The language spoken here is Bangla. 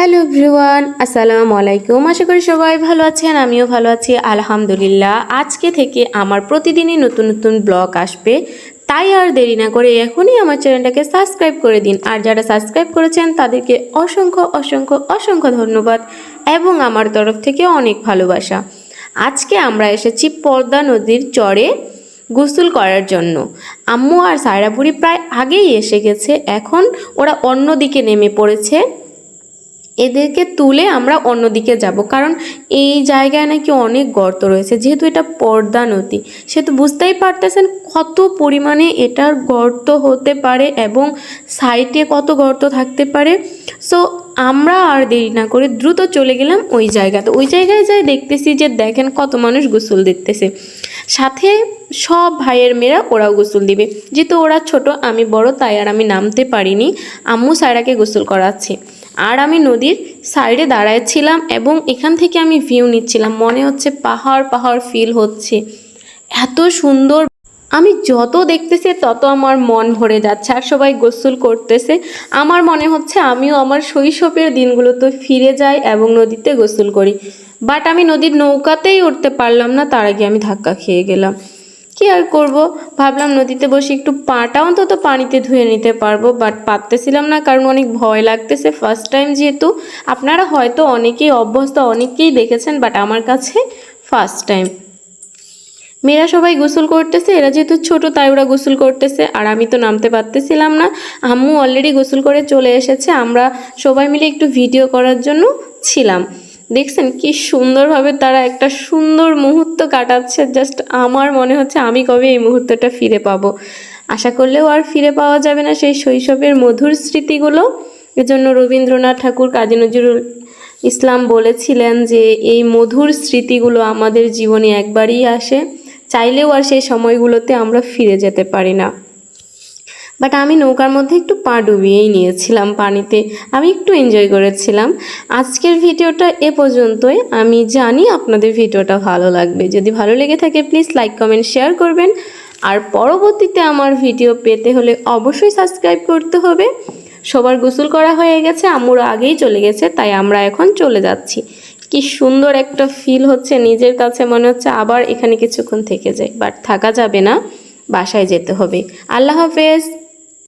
হ্যালো এভরিওয়ান, আসসালামু আলাইকুম। আশা করি সবাই ভালো আছেন, আমিও ভালো আছি, আলহামদুলিল্লাহ। আজকে থেকে আমার প্রতিদিনই নতুন নতুন ব্লগ আসবে। তাই আর দেরি না করে এখনই আমার চ্যানেলটাকে সাবস্ক্রাইব করে দিন। আর যারা সাবস্ক্রাইব করেছেন, তাদেরকে অসংখ্য অসংখ্য অসংখ্য ধন্যবাদ এবং আমার তরফ থেকে অনেক ভালোবাসা। আজকে আমরা এসেছি পদ্মা নদীর চরে গোসল করার জন্য। আম্মু আর সায়রাপুরি প্রায় আগেই এসে গেছে। এখন ওরা অন্য দিকে নেমে পড়েছে। এদেরকে তুলে আমরা অন্যদিকে যাব। কারণ এই জায়গায় নাকি অনেক গর্ত রয়েছে। যেহেতু এটা পর্দা নদী, সেহেতু বুঝতেই পারতেছেন কত পরিমাণে এটার গর্ত হতে পারে এবং সাইটে কত গর্ত থাকতে পারে। সো আমরা আর দেরি না করে দ্রুত চলে গেলাম ওই জায়গাতে। ওই জায়গায় যাই দেখতেছি যে দেখেন কত মানুষ গোসল দিতেছে। সাথে সব ভাইয়ের মেয়েরা ওরাও গোসল দিবে। যেহেতু ওরা ছোট, আমি বড়, তাই আর আমি নামতে পারিনি। আম্মু সায়রাকে গোসল করাচ্ছে। আর আমি নদীর সাইডে দাঁড়াচ্ছিলাম এবং এখান থেকে আমি ভিউ নিচ্ছিলাম। মনে হচ্ছে পাহাড় পাহাড় ফিল হচ্ছে। এত সুন্দর। আমি যত দেখতেছি তত আমার মন ভরে যাচ্ছে আর সবাই গোসল করতেছে। আমার মনে হচ্ছে আমিও আমার শৈশবের দিনগুলোতে ফিরে যাই এবং নদীতে গোসল করি। বাট আমি নদীর নৌকাতেই উঠতে পারলাম না, তার আগে আমি ধাক্কা খেয়ে গেলাম। কি আর করব? ভাবলাম নদীতে বসে একটু পাটা অন্তত পানিতে ধুয়ে নিতে পারব বাট পারতেছিলাম না কারণ অনেক ভয় লাগতেছে। ফার্স্ট টাইম যেহেতু, আপনারা হয়তো অনেকেই অভ্যস্ত অনেকেই দেখেছেন বাট আমার কাছে ফার্স্ট টাইম মেয়েরা সবাই গোসল করতেছে, এরা যেহেতু ছোট, তাই ওরা গোসল করতেছে, আর আমি তো নামতে পারতেছিলাম না। আম্মু অলরেডি গোসল করে চলে এসেছে, আমরা সবাই মিলে একটু ভিডিও করার জন্য ছিলাম। দেখছেন কি সুন্দরভাবে তারা একটা সুন্দর মুহূর্ত কাটাচ্ছে। জাস্ট আমার মনে হচ্ছে আমি কবে এই মুহূর্তটা ফিরে পাবো। আশা করলেও আর ফিরে পাওয়া যাবে না সেই শৈশবের মধুর স্মৃতিগুলো। এজন্য রবীন্দ্রনাথ ঠাকুর কাজী নজরুল ইসলাম বলেছিলেন যে, এই মধুর স্মৃতিগুলো আমাদের জীবনে একবারই আসে। চাইলেও আর সেই সময়গুলোতে আমরা ফিরে যেতে পারি না। বাট আমি নৌকার মধ্যে একটু পা ডুবিয়েই নিয়েছিলাম পানিতে। আমি একটু এনজয় করেছিলাম। আজকের ভিডিওটা এ পর্যন্তই। আমি জানি আপনাদের ভিডিওটা ভালো লাগবে। যদি ভালো লেগে থাকে প্লিজ লাইক কমেন্ট শেয়ার করবেন। আর পরবর্তীতে আমার ভিডিও পেতে হলে অবশ্যই সাবস্ক্রাইব করতে হবে। সবার গোসল করা হয়ে গেছে আমরা আগেই চলে গেছে, তাই আমরা এখন চলে যাচ্ছি। কি সুন্দর একটা ফিল হচ্ছে, নিজের কাছে মনে হচ্ছে আবার এখানে কিছুক্ষণ থেকে যাই। বাট থাকা যাবে না, বাসায় যেতে হবে। আল্লাহ হাফেজ।